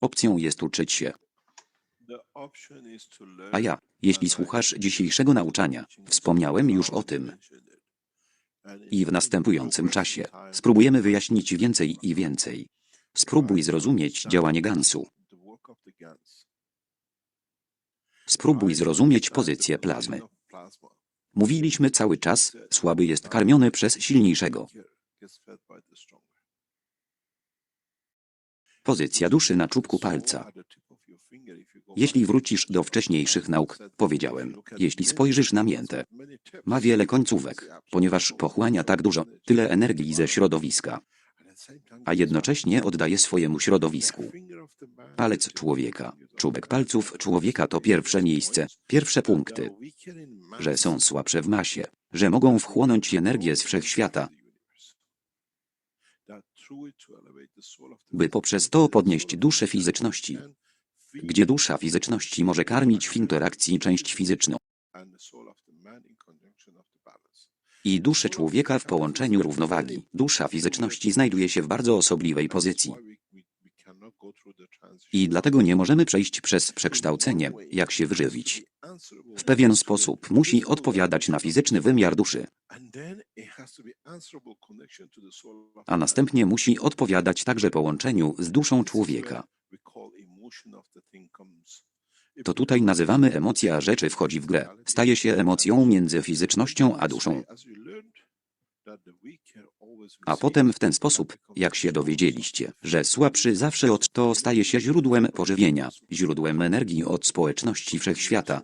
Opcją jest uczyć się. A ja, jeśli słuchasz dzisiejszego nauczania, wspomniałem już o tym. I w następującym czasie spróbujemy wyjaśnić więcej i więcej. Spróbuj zrozumieć działanie Gansu. Spróbuj zrozumieć pozycję plazmy. Mówiliśmy cały czas, słaby jest karmiony przez silniejszego. Pozycja duszy na czubku palca. Jeśli wrócisz do wcześniejszych nauk, powiedziałem, jeśli spojrzysz na miętę, ma wiele końcówek, ponieważ pochłania tak dużo, tyle energii ze środowiska, a jednocześnie oddaje swojemu środowisku. Palec człowieka, czubek palców człowieka to pierwsze miejsce, pierwsze punkty, że są słabsze w masie, że mogą wchłonąć energię z wszechświata, by poprzez to podnieść duszę fizyczności, gdzie dusza fizyczności może karmić w interakcji część fizyczną. i duszę człowieka w połączeniu równowagi. Dusza fizyczności znajduje się w bardzo osobliwej pozycji. I dlatego nie możemy przejść przez przekształcenie, jak się wyżywić. W pewien sposób musi odpowiadać na fizyczny wymiar duszy, a następnie musi odpowiadać także połączeniu z duszą człowieka. To tutaj nazywamy emocja rzeczy wchodzi w grę. Staje się emocją między fizycznością a duszą. A potem w ten sposób, jak się dowiedzieliście, że słabszy zawsze od to staje się źródłem pożywienia, źródłem energii od społeczności wszechświata,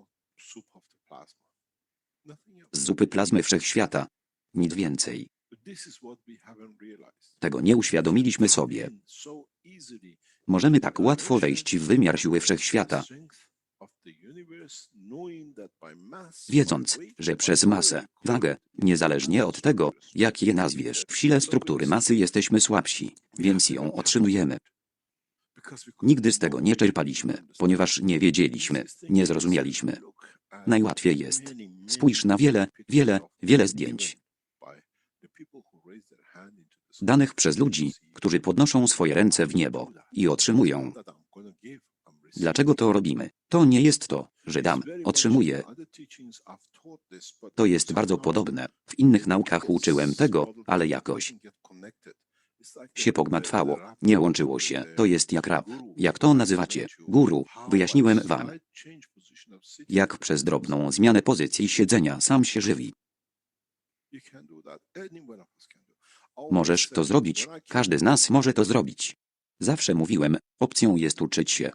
z zupy plazmy wszechświata. Nic więcej. Tego nie uświadomiliśmy sobie. Możemy tak łatwo wejść w wymiar siły wszechświata, wiedząc, że przez masę, wagę, niezależnie od tego, jak je nazwiesz, w sile struktury masy jesteśmy słabsi, więc ją otrzymujemy. Nigdy z tego nie czerpaliśmy, ponieważ nie wiedzieliśmy, nie zrozumieliśmy. Najłatwiej jest. Spójrz na wiele, wiele, wiele zdjęć. Danych przez ludzi, którzy podnoszą swoje ręce w niebo i otrzymują. Dlaczego to robimy? To nie jest to, że dam, otrzymuję. To jest bardzo podobne. W innych naukach uczyłem tego, ale jakoś się pogmatwało, nie łączyło się. To jest jak rap. Jak to nazywacie? Guru. Wyjaśniłem wam. Jak przez drobną zmianę pozycji siedzenia sam się żywi. Możesz to zrobić, każdy z nas może to zrobić. Zawsze mówiłem, opcją jest uczyć się.